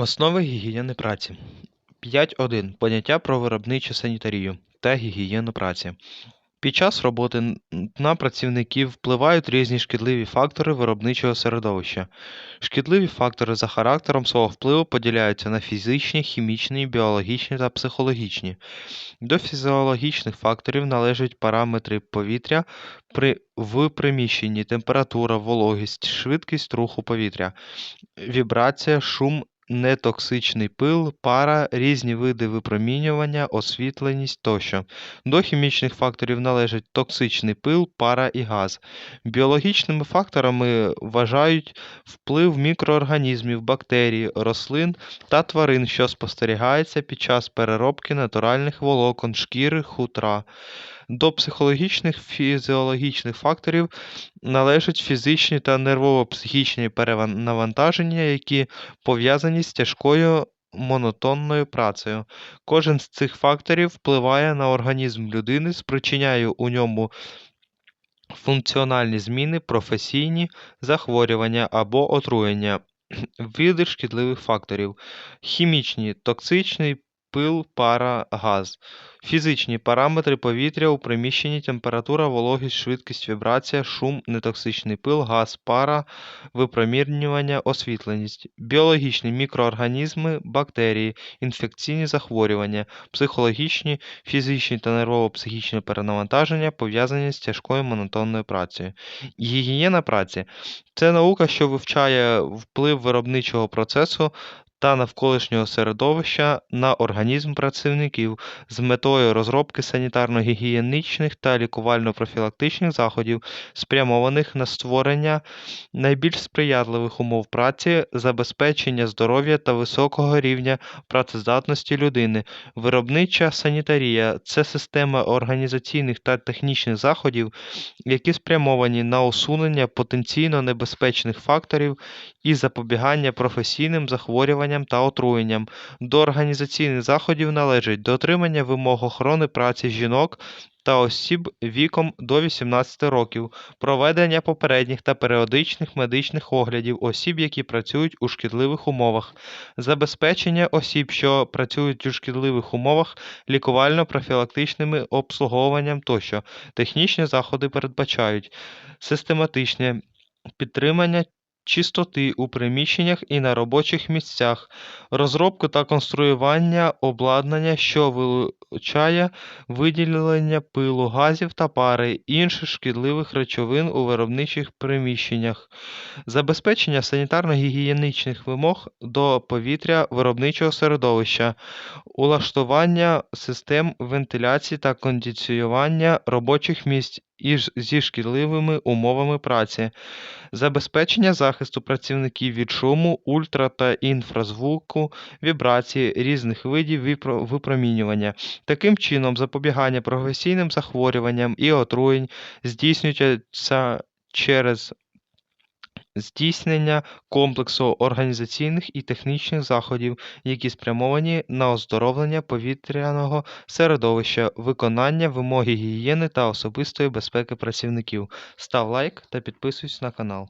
Основи гігієни праці. 5.1. Поняття про виробничу санітарію та гігієну праці. Під час роботи на працівників впливають різні шкідливі фактори виробничого середовища. Шкідливі фактори за характером свого впливу поділяються на фізичні, хімічні, біологічні та психологічні. До фізіологічних факторів належать параметри повітря при, в приміщенні, температура, вологість, швидкість руху повітря, вібрація, шум, нетоксичний пил, пара, різні види випромінювання, освітленість тощо. До хімічних факторів належать токсичний пил, пара і газ. Біологічними факторами вважають вплив мікроорганізмів, бактерій, рослин та тварин, що спостерігається під час переробки натуральних волокон, шкіри, хутра. До психологічних фізіологічних факторів належать фізичні та нервово-психічні перенавантаження, які пов'язані з тяжкою монотонною працею. Кожен з цих факторів впливає на організм людини, спричиняє у ньому функціональні зміни, професійні захворювання або отруєння. Види шкідливих факторів: хімічні, токсичний пил, пара, газ. Фізичні параметри повітря у приміщенні, температура, вологість, швидкість, вібрація, шум, нетоксичний пил, газ, пара, випромінювання, освітленість. Біологічні мікроорганізми, бактерії, інфекційні захворювання, психологічні, фізичні та нервово-психічні перенавантаження, пов'язані з тяжкою монотонною працею. Гігієна праці це наука, що вивчає вплив виробничого процесу та навколишнього середовища на організм працівників з метою розробки санітарно-гігієнічних та лікувально-профілактичних заходів, спрямованих на створення найбільш сприятливих умов праці, забезпечення здоров'я та високого рівня працездатності людини. Виробнича санітарія це система організаційних та технічних заходів, які спрямовані на усунення потенційно небезпечних факторів і запобігання професійним захворюванням та отруєнням. До організаційних заходів належить дотримання вимог охорони праці жінок та осіб віком до 18 років, проведення попередніх та періодичних медичних оглядів осіб, які працюють у шкідливих умовах, забезпечення осіб, що працюють у шкідливих умовах, лікувально-профілактичними обслуговуванням тощо. Технічні заходи передбачають систематичне підтримання чистоти у приміщеннях і на робочих місцях, розробку та конструювання обладнання, що вилучає виділення пилу, газів та пари, інших шкідливих речовин у виробничих приміщеннях, забезпечення санітарно-гігієнічних вимог до повітря виробничого середовища, улаштування систем вентиляції та кондиціювання робочих місць із зі шкідливими умовами праці, забезпечення захисту працівників від шуму, ультра та інфразвуку, вібрації різних видів випромінювання. Таким чином, запобігання професійним захворюванням і отруєнь здійснюється через здійснення комплексу організаційних і технічних заходів, які спрямовані на оздоровлення повітряного середовища, виконання вимоги гігієни та особистої безпеки працівників. Став лайк та підписуйся на канал.